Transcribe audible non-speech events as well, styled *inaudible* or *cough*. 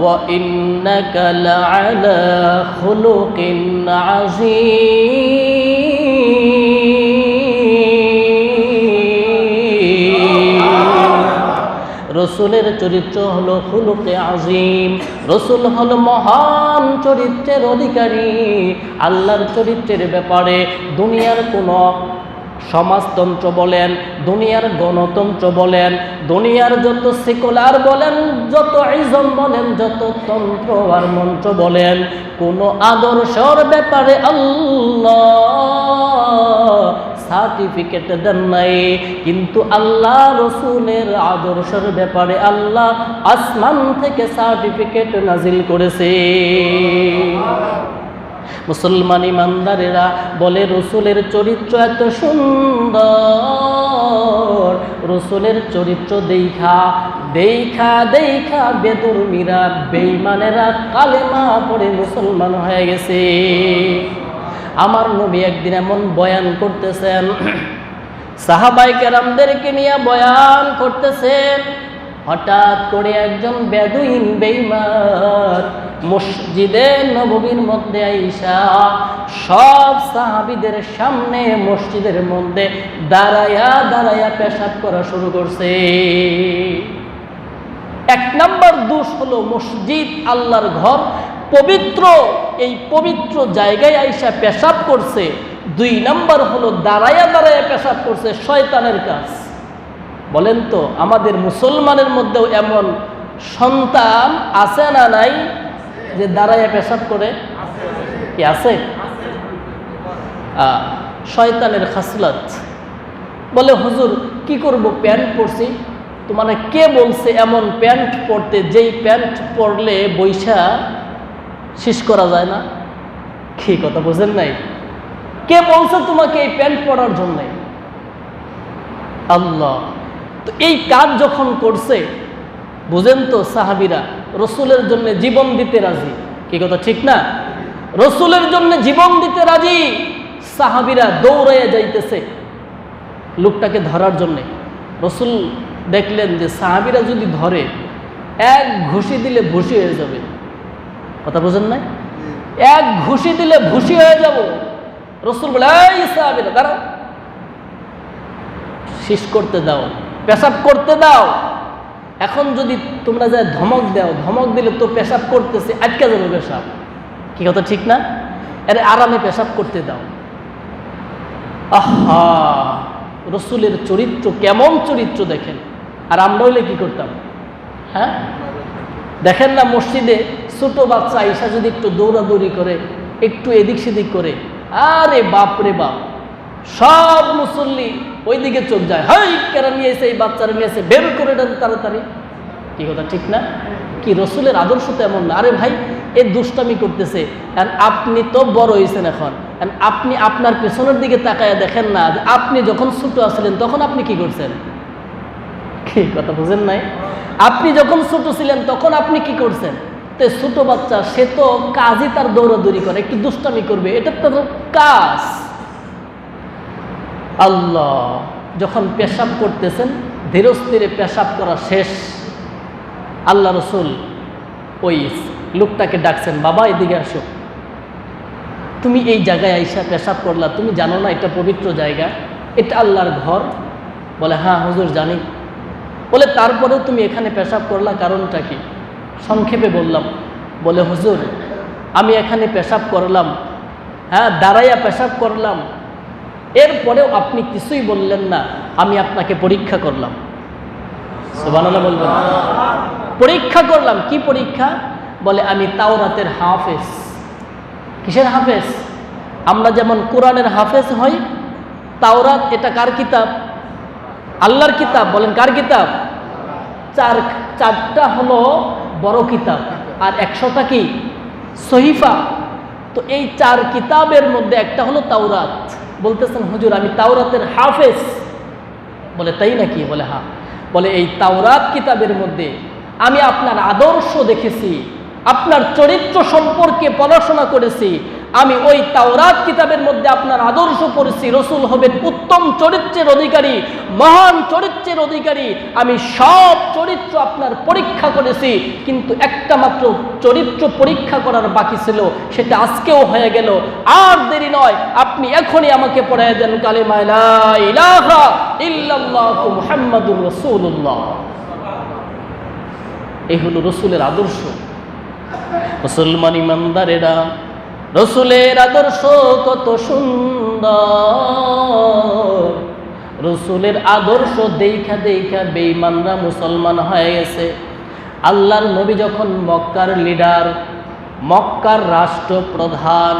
وإنك لعلى خلق عظيم রসুলের চরিত্র হলো হুলুকে আজিম রসুল হলো মহান চরিত্রের অধিকারী আল্লাহর চরিত্রের ব্যাপারে দুনিয়ার কোনো সমাজতন্ত্র বলেন, দুনিয়ার গণতন্ত্র বলেন, দুনিয়ার যত সেকুলার বলেন, যত ইজম বলেন, যত তন্ত্র আর মন্ত্র বলেন, কোনো আদর্শর ব্যাপারে আল্লাহ সার্টিফিকেট দেন নাই। কিন্তু আল্লাহ রসুলের আদর্শের ব্যাপারে আল্লাহ আসমান থেকে সার্টিফিকেট নাজিল করেছে। মুসলমান ইমানদারেরা বলে, রসুলের চরিত্র এত সুন্দর। রসুলের চরিত্র দেখা দেখা দেখা বেদুর্মীরা বেইমানেরা কালেমা পড়ে মুসলমান হয়ে গেছে। আমার নবী একদিন এমন বয়ান করতেছেন *clears throat* সাহাবাই কেরামদেরকে নিয়ে বয়ান করতেছেন হঠাৎ করে একজন বেদুইন বেইমান মসজিদে নববীর মধ্যে আইসা সব সাহাবিদের সামনে মসজিদের মধ্যে দাঁড়ায়া দাঁড়ায়া পেশাব করা শুরু করছে। এক নম্বর দোষ হলো মসজিদ আল্লাহর ঘর পবিত্র, এই পবিত্র জায়গায় আইসা পেশাব করছে। দুই নম্বর হলো দাঁড়ায়া দাঁড়ায়া পেশাব করছে শয়তানের কাজ। বলেন তো, আমাদের মুসলমানের মধ্যেও এমন সন্তান আছে না নাই যে দাঁড়াইয়া পেশাব করে? কি আছে? শয়তানের খাসলাত। বলে, হুজুর, কি করব? প্যান্ট পরছি। তো মানে কে বলছে এমন প্যান্ট পরতে? যেই প্যান্ট পরলে বৈশা শেষ করা যায় না? কি কথা বোঝেন নাই? কে বলছে তোমাকে এই প্যান্ট পরার জন্যে? আল্লাহ। তো এই কাজ যখন করছে, বুঝেন তো সাহাবিরা, রসুলের জন্য জীবন দিতে রাজি। কি কথা, ঠিক না? রসুলের জন্য জীবন দিতে রাজি, সাহাবিরা দৌড়াইয়া যাইতেছে লোকটাকে ধরার জন্যে। রসুল দেখলেন যে সাহাবিরা যদি ধরে, এক ঘুষি দিলে ভুসি হয়ে যাবে। কথা বোঝেন নাই? এক ঘুষি দিলে ভুসি হয়ে যাব। রসুল বলে, এই সাহাবিরা, দাঁড়াও। শেষ করতে দাও। পেশাব করতে দাও। এখন যদি তোমরা যায় ধমক দাও, ধমক দিলে তো পেশাব করতেছে, আটকে যাবে পেশাব। কি কথা ঠিক না? আরে আরামে পেশাব করতে দাও। আহা! রসুলের চরিত্র, কেমন চরিত্র দেখেন? আর আমরা হইলে কি করতাম? হ্যাঁ? দেখেন না মসজিদে ছোট বাচ্চা আইসা যদি একটু দৌড়াদৌড়ি করে, একটু এদিক সেদিক করে, আরে বাপ রে বাপ! সব মুসল্লি ওইদিকে চোখ যায়। হাই, কেরা নিয়ে এসে এই বাচ্চারা নিয়ে এসে বের করে দেন তাড়াতাড়ি। কি কথা, ঠিক না? কি, রসুলের আদর্শ তো এমন না। আরে ভাই, এ দুষ্টামি করতেছে। আপনি তো বড় হয়েছেন এখন। আপনি আপনার পেছনের দিকে তাকায় দেখেন না। আপনি যখন ছোট আসলেন তখন আপনি কি করছেন? কি কথা বুঝেন নাই? আপনি যখন ছোট ছিলেন, তখন আপনি কি করছেন? তো ছোট বাচ্চা, সে তো কাজই তার দৌড়াদৌড়ি করে। একটু দুষ্টামি করবে। এটা তো কাজ। আল্লাহ, যখন পেশাব করতেছেন, ধীরস্থিরে পেশাব করা শেষ। আল্লাহ রসুল ওই লোকটাকে ডাকছেন, বাবা, এদিকে আসো। তুমি এই জায়গায় আইসা পেশাব করলা, তুমি জানো না এটা পবিত্র জায়গা, এটা আল্লাহর ঘর? বলে হ্যাঁ হুজুর, জানি। বলে, তারপরেও তুমি এখানে পেশাব করলা কারণটা কি? সংক্ষেপে বললাম, বলে, হুজুর, আমি এখানে পেশাব করলাম হ্যাঁ দাঁড়াইয়া পেশাব করলাম এরপরেও আপনি কিছুই বললেন না, আমি আপনাকে পরীক্ষা করলাম। সুবানাল্লাহ বলবেন। পরীক্ষা করলাম, কি পরীক্ষা? বলে, আমি তাওরাতের হাফেজ। কিসের হাফেজ? আমরা যেমন কোরআনের হাফেজ হই, তাওরাত এটা কার কিতাব? আল্লাহর কিতাব। বলেন, কার কিতাব? চার, চারটা হলো বড় কিতাব, আর একশোটা কি? সহিফা। তো এই চার কিতাবের মধ্যে একটা হলো তাওরাত। বলতেছেন, হুজুর, আমি তাওরাতের হাফেজ। বলে, তাই নাকি? বলে, হা। বলে, এই তাওরাত কিতাবের মধ্যে আমি আপনার আদর্শ দেখেছি, আপনার চরিত্র সম্পর্কে পড়াশোনা করেছি আমি ওই তাওরাত কিতাবের মধ্যে আপনার আদর্শ পড়েছি, রসুল হবেন উত্তম চরিত্রের অধিকারী, মহান চরিত্রের অধিকারী। আমি সব চরিত্র আপনার পরীক্ষা করেছি, কিন্তু একটা মাত্র চরিত্র পরীক্ষা করার বাকি ছিল, সেটা আজকেও হয়ে গেল। আর দেরি নয়, আপনি এখনই আমাকে পড়ায় দেন কালেমায় লা ইলাহা ইল্লাল্লাহু মুহাম্মাদুর রাসূলুল্লাহ। এই হলো রসুলের আদর্শ। মুসলমান ইমানদারেরা রসুলের আদর্শ কত সুন্দর। রসুলের আদর্শ দেখা দেখা বেইমানরা মুসলমান হয়ে গেছে। আল্লাহর নবী যখন মক্কার লিডার মক্কার রাষ্ট্রপ্রধান